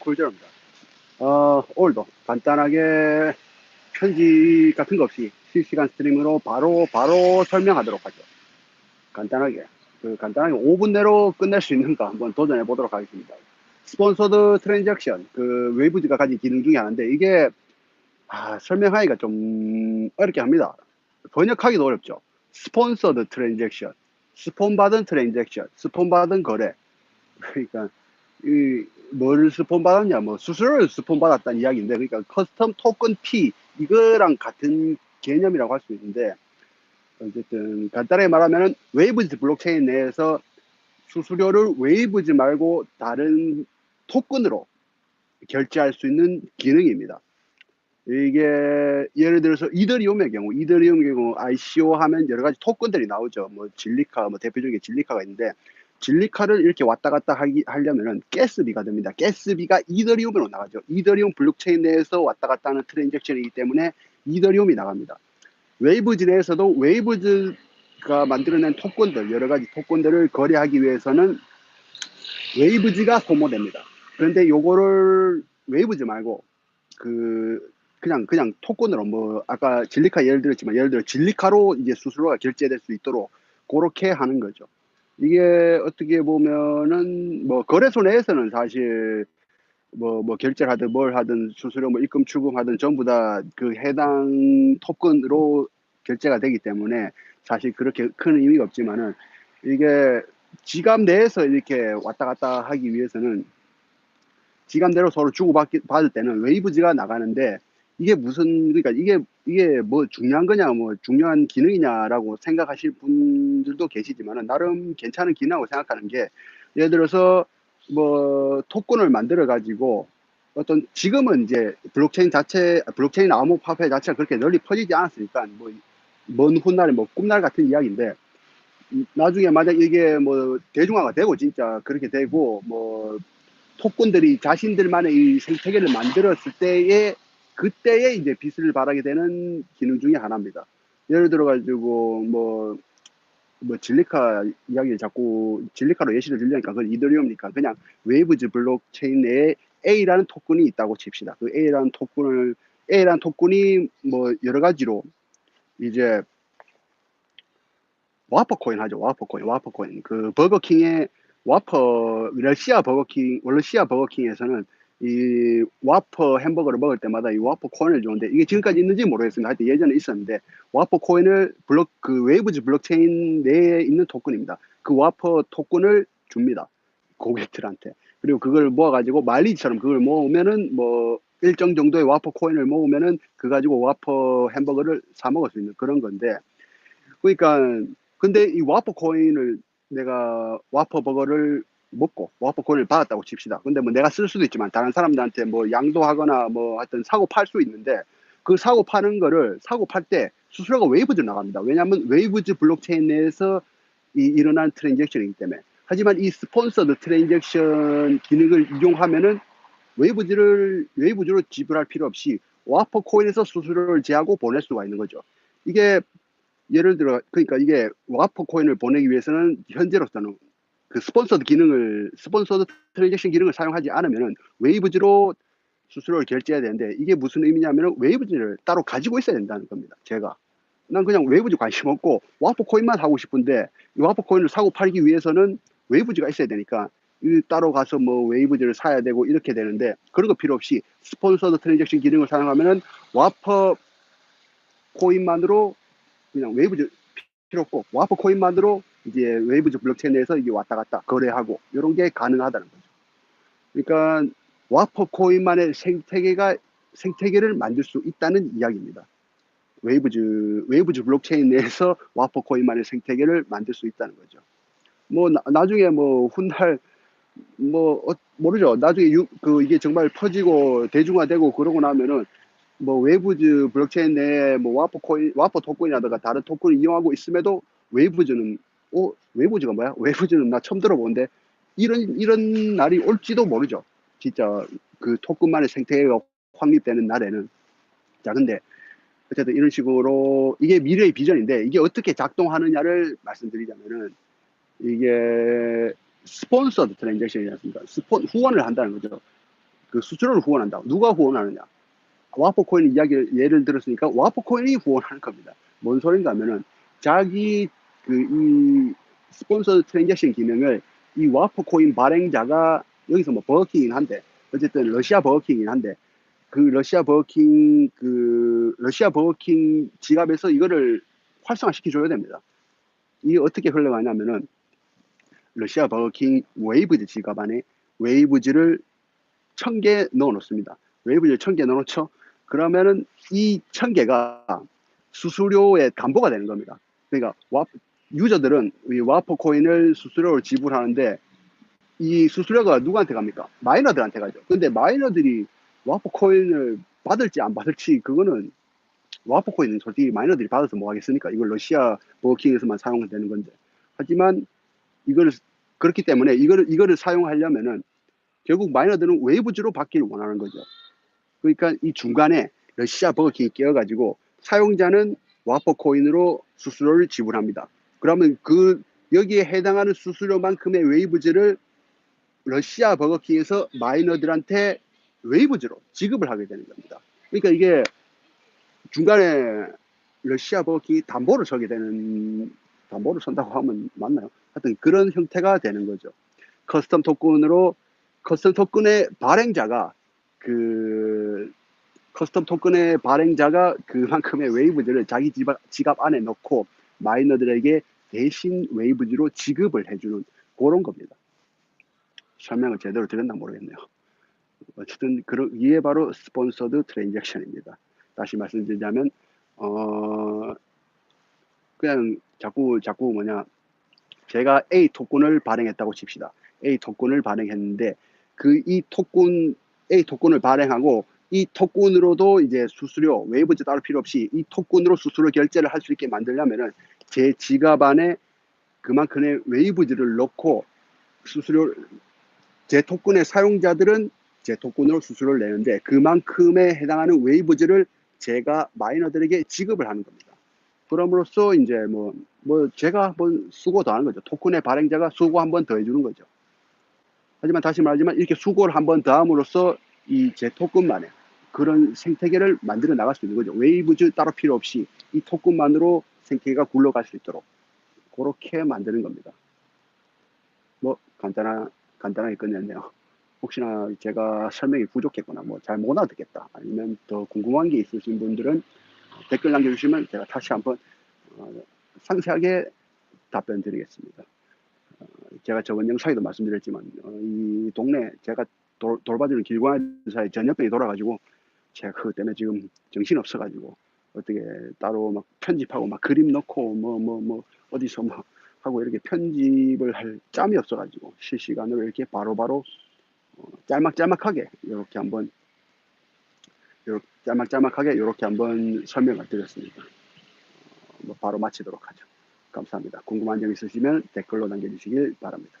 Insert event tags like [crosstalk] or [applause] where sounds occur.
쿨제로입니다. 어, 오늘도 간단하게 편집 같은 거 없이 실시간 스트리밍으로 바로 바로 설명하도록 하죠. 간단하게 그 간단하게 5분 내로 끝낼 수 있는가 한번 도전해 보도록 하겠습니다. 스폰서드 트랜잭션 그 웨이브즈가 가진 기능 중에 하나인데 이게 아, 설명하기가 좀 어렵게 합니다. 번역하기도 어렵죠. 스폰서드 트랜잭션, 스폰 받은 트랜잭션, 스폰 받은 거래. 그러니까 이 뭐를 스폰 받았냐, 뭐 수수료를 스폰 받았다는 이야기인데, 그러니까 커스텀 토큰 피 이거랑 같은 개념이라고 할 수 있는데, 어쨌든 간단하게 말하면은 웨이브즈 블록체인 내에서 수수료를 웨이브즈 말고 다른 토큰으로 결제할 수 있는 기능입니다. 이게 예를 들어서 이더리움의 경우, 이더리움의 경우 ICO 하면 여러 가지 토큰들이 나오죠. 뭐 진리카, 뭐 대표적인 진리카가 있는데 진리카를 이렇게 왔다 갔다 하기, 하려면은 가스비가 됩니다. 가스비가 이더리움으로 나가죠. 이더리움 블록체인 내에서 왔다 갔다 하는 트랜잭션이기 때문에 이더리움이 나갑니다. 웨이브즈 내에서도 웨이브즈가 만들어낸 토큰들, 여러 가지 토큰들을 거래하기 위해서는 웨이브즈가 소모됩니다. 그런데 요거를 웨이브즈 말고 그 그냥 그냥 토큰으로 뭐 아까 진리카 예를 들었지만 예를 들어 진리카로 이제 수수료가 결제될 수 있도록 그렇게 하는 거죠. 이게 어떻게 보면은 뭐 거래소 내에서는 사실 뭐, 뭐 결제를 하든 뭘 하든 수수료 뭐 입금 출금 하든 전부 다 그 해당 토큰으로 결제가 되기 때문에 사실 그렇게 큰 의미가 없지만은 이게 지갑 내에서 이렇게 왔다 갔다 하기 위해서는 지갑 내로 서로 주고받기 받을 때는 웨이브즈가 나가는데 이게 무슨 그러니까 이게 이게 뭐 중요한 거냐 뭐 중요한 기능이냐라고 생각하실 분들도 계시지만은 나름 괜찮은 기능이라고 생각하는 게 예를 들어서 뭐 토큰을 만들어 가지고 어떤 지금은 이제 블록체인 자체 블록체인 암호화 화폐 자체가 그렇게 널리 퍼지지 않았으니까 뭐 먼 훗날에 뭐 꿈날 같은 이야기인데 나중에 만약 이게 뭐 대중화가 되고 진짜 그렇게 되고 뭐 토큰들이 자신들만의 이 생태계를 만들었을 때에 그때에 이제 빛을 발하게 되는 기능 중에 하나입니다. 예를 들어 가지고 뭐, 뭐 진리카 이야기를 자꾸 진리카로 예시를 들려니까 그건 이더리움이니까 그냥 웨이브즈 블록체인 내에 A라는 토큰이 있다고 칩시다. 그 A라는 토큰을 A라는 토큰이 뭐 여러 가지로 이제 와퍼 코인 하죠. 와퍼 코인, 와퍼 코인. 그 버거킹의 와퍼 러시아 버거킹, 러시아 버거킹에서는 이 와퍼 햄버거를 먹을 때마다 이 와퍼 코인을 주는데 이게 지금까지 있는지 모르겠습니다. 하여튼 예전에 있었는데 와퍼 코인을 블록 그 웨이브즈 블록체인 내에 있는 토큰입니다. 그 와퍼 토큰을 줍니다. 고객들한테. 그리고 그걸 모아가지고 말리처럼 그걸 모으면은 뭐 일정 정도의 와퍼 코인을 모으면은 그 가지고 와퍼 햄버거를 사 먹을 수 있는 그런 건데 그러니까 근데 이 와퍼 코인을 내가 와퍼 버거를 먹고 와퍼 코인을 받았다고 칩시다. 근데 뭐 내가 쓸 수도 있지만 다른 사람들한테 뭐 양도하거나 뭐 하여튼 사고 팔 수 있는데 그 사고 파는 거를 사고 팔 때 수수료가 웨이브즈 나갑니다. 왜냐하면 웨이브즈 블록체인 내에서 이 일어난 트랜잭션이기 때문에. 하지만 이 스폰서드 트랜잭션 기능을 이용하면은 웨이브즈를 웨이브즈로 지불할 필요 없이 와퍼 코인에서 수수료를 제하고 보낼 수가 있는 거죠. 이게 예를 들어 그러니까 이게 와퍼 코인을 보내기 위해서는 현재로서는 그 스폰서드 기능을 스폰서드 트랜잭션 기능을 사용하지 않으면은 웨이브즈로 수수료를 결제해야 되는데 이게 무슨 의미냐면은 웨이브즈를 따로 가지고 있어야 된다는 겁니다. 제가 난 그냥 웨이브즈 관심 없고 와퍼 코인만 사고 싶은데 이 와퍼 코인을 사고 팔기 위해서는 웨이브즈가 있어야 되니까 이 따로 가서 뭐 웨이브즈를 사야 되고 이렇게 되는데 그런 거 필요 없이 스폰서드 트랜잭션 기능을 사용하면은 와퍼 코인만으로 그냥 웨이브즈 필요 없고 와퍼 코인만으로 이제 웨이브즈 블록체인 내에서 이게 왔다 갔다 거래하고 이런 게 가능하다는 거죠. 그러니까 와퍼 코인만의 생태계가 생태계를 만들 수 있다는 이야기입니다. 웨이브즈 웨이브즈 블록체인 내에서 [laughs] 와퍼 코인만의 생태계를 만들 수 있다는 거죠. 뭐 나, 중에뭐 훗날 뭐 어, 모르죠. 나중에 유, 그 이게 정말 퍼지고 대중화되고 그러고 나면은 뭐 웨이브즈 블록체인 내에 뭐 와퍼 코인 와퍼 토큰이라든가 다른 토큰을 이용하고 있음에도 웨이브즈는 어 웨이브즈가 뭐야? 웨이브즈는 나 처음 들어보는데 이런 이런 날이 올지도 모르죠. 진짜 그 토큰만의 생태계가 확립되는 날에는 자 근데 어쨌든 이런 식으로 이게 미래의 비전인데 이게 어떻게 작동하느냐를 말씀드리자면은 이게 스폰서드 트랜잭션이지 않습니까? 스폰 후원을 한다는 거죠. 그 수수료를 후원한다. 누가 후원하느냐? 와퍼 코인 이야기를 예를 들었으니까 와퍼 코인이 후원하는 겁니다. 뭔 소린가 하면은 자기 그 이 스폰서 트랜잭션 기능을 이 와퍼 코인 발행자가 여기서 뭐 버거킹이긴 한데 어쨌든 러시아 버거킹이긴 한데 그 러시아 버거킹 그 러시아 버거킹 지갑에서 이거를 활성화시켜 줘야 됩니다. 이게 어떻게 흘러가냐면은 러시아 버거킹 웨이브즈 지갑 안에 웨이브즈를 천 개 넣어 놓습니다. 웨이브즈를 천 개 넣어 놓죠. 그러면은 이 천 개가 수수료의 담보가 되는 겁니다. 그러니까 와, 유저들은 이 와퍼 코인을 수수료를 지불하는데 이 수수료가 누구한테 갑니까? 마이너들한테 가죠. 근데 마이너들이 와퍼 코인을 받을지 안 받을지 그거는 와퍼 코인은 솔직히 마이너들이 받아서 뭐 하겠습니까? 이걸 러시아 버킹에서만 사용되는 건데. 하지만 이거를 그렇기 때문에 이거를 이거를 사용하려면은 결국 마이너들은 웨이브즈로 받기를 원하는 거죠. 그러니까 이 중간에 러시아 버킹이 끼어가지고 사용자는 와퍼 코인으로 수수료를 지불합니다. 그러면 그 여기에 해당하는 수수료만큼의 웨이브즈를 러시아 버거킹에서 마이너들한테 웨이브즈로 지급을 하게 되는 겁니다. 그러니까 이게 중간에 러시아 버거킹이 담보를 서게 되는 담보를 선다고 하면 맞나요? 하여튼 그런 형태가 되는 거죠. 커스텀 토큰으로 커스텀 토큰의 발행자가 그 커스텀 토큰의 발행자가 그만큼의 웨이브즈를 자기 지갑, 지갑 안에 넣고 마이너들에게 대신 웨이브즈로 지급을 해주는 그런 겁니다. 설명을 제대로 드렸나 모르겠네요. 어쨌든 그런 이게 바로 스폰서드 트랜잭션입니다. 다시 말씀드리자면 어 그냥 자꾸 자꾸 뭐냐 제가 A 토큰을 발행했다고 칩시다. A 토큰을 발행했는데 그 이 토큰 A 토큰을 발행하고 이 토큰으로도 이제 수수료 웨이브즈 따로 필요 없이 이 토큰으로 수수료 결제를 할 수 있게 만들려면은 제 지갑 안에 그만큼의 웨이브즈를 넣고 수수료 제 토큰의 사용자들은 제 토큰으로 수수료를 내는데 그만큼에 해당하는 웨이브즈를 제가 마이너들에게 지급을 하는 겁니다. 그럼으로써 이제 뭐, 뭐 제가 한번 수고 더 하는 거죠. 토큰의 발행자가 수고 한 번 더 해주는 거죠. 하지만 다시 말하지만 이렇게 수고를 한 번 더 함으로써 이 제 토큰만의 그런 생태계를 만들어 나갈 수 있는 거죠. 웨이브즈 따로 필요 없이 이 토큰만으로 생태계가 굴러갈 수 있도록 그렇게 만드는 겁니다. 뭐 간단한 간단하게 끝냈네요. 혹시나 제가 설명이 부족했거나 뭐 잘 못 알아듣겠다 아니면 더 궁금한 게 있으신 분들은 댓글 남겨주시면 제가 다시 한번 어, 상세하게 답변 드리겠습니다. 어, 제가 저번 영상에도 말씀드렸지만 어, 이 동네 제가 돌, 돌봐주는 길관사에 전염병이 돌아가지고 제가 그것 때문에 지금 정신 없어가지고 어떻게 따로 막 편집하고 막 그림 넣고 뭐 뭐 뭐 어디서 막 하고 이렇게 편집을 할 짬이 없어가지고 실시간으로 이렇게 바로바로 어, 짤막짤막하게 이렇게 한번 요렇게 짤막짤막하게 이렇게 한번 설명을 드렸습니다. 어, 뭐 바로 마치도록 하죠. 감사합니다. 궁금한 점 있으시면 댓글로 남겨주시길 바랍니다.